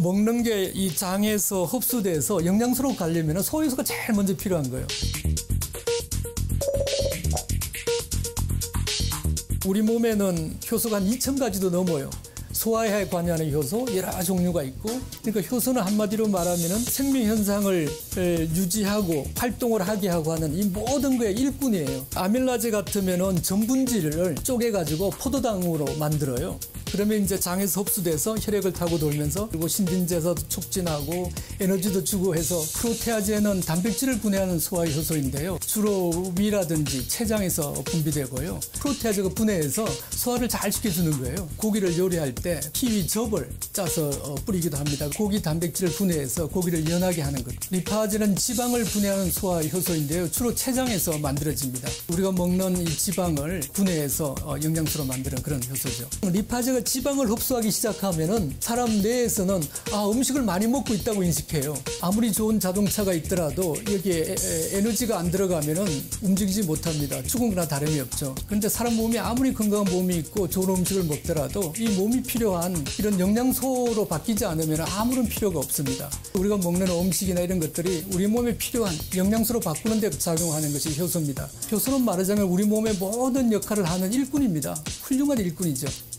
먹는 게 이 장에서 흡수돼서 영양소로 가려면 소효소가 제일 먼저 필요한 거예요. 우리 몸에는 효소가 한 2,000가지도 넘어요. 소화에 관여하는 효소 여러 종류가 있고 그러니까 효소는 한마디로 말하면 생명 현상을 유지하고 활동을 하게 하고 하는 이 모든 거의 일꾼이에요. 아밀라제 같으면은 전분질을 쪼개 가지고 포도당으로 만들어요. 그러면 이제 장에서 흡수돼서 혈액을 타고 돌면서 그리고 신진제에서 촉진하고 에너지도 주고 해서 프로테아제는 단백질을 분해하는 소화 효소인데요. 주로 위라든지 췌장에서 분비되고요. 프로테아제가 분해해서 소화를 잘 시켜주는 거예요. 고기를 요리할 때 키위 즙을 짜서 어, 뿌리기도 합니다. 고기 단백질을 분해해서 고기를 연하게 하는 것. 리파제는 지방을 분해하는 소화 효소인데요. 주로 췌장에서 만들어집니다. 우리가 먹는 이 지방을 분해해서 어, 영양소로 만드는 그런 효소죠. 리파제 가 지방을 흡수하기 시작하면은 사람 뇌에서는 아 음식을 많이 먹고 있다고 인식해요. 아무리 좋은 자동차가 있더라도 여기에 에 너지가 안 들어가면은 움직이지 못합니다. 죽은 거나 다름이 없죠. 그런데 사람 몸이 아무리 건강한 몸이 있고 좋은 음식을 먹더라도 이 몸이 필요한 이런 영양소로 바뀌지 않으면 아무런 필요가 없습니다. 우리가 먹는 음식이나 이런 것들이 우리 몸에 필요한 영양소로 바꾸는 데 작용하는 것이 효소입니다. 효소는 말하자면 우리 몸의 모든 역할을 하는 일꾼입니다. 훌륭한 일꾼이죠.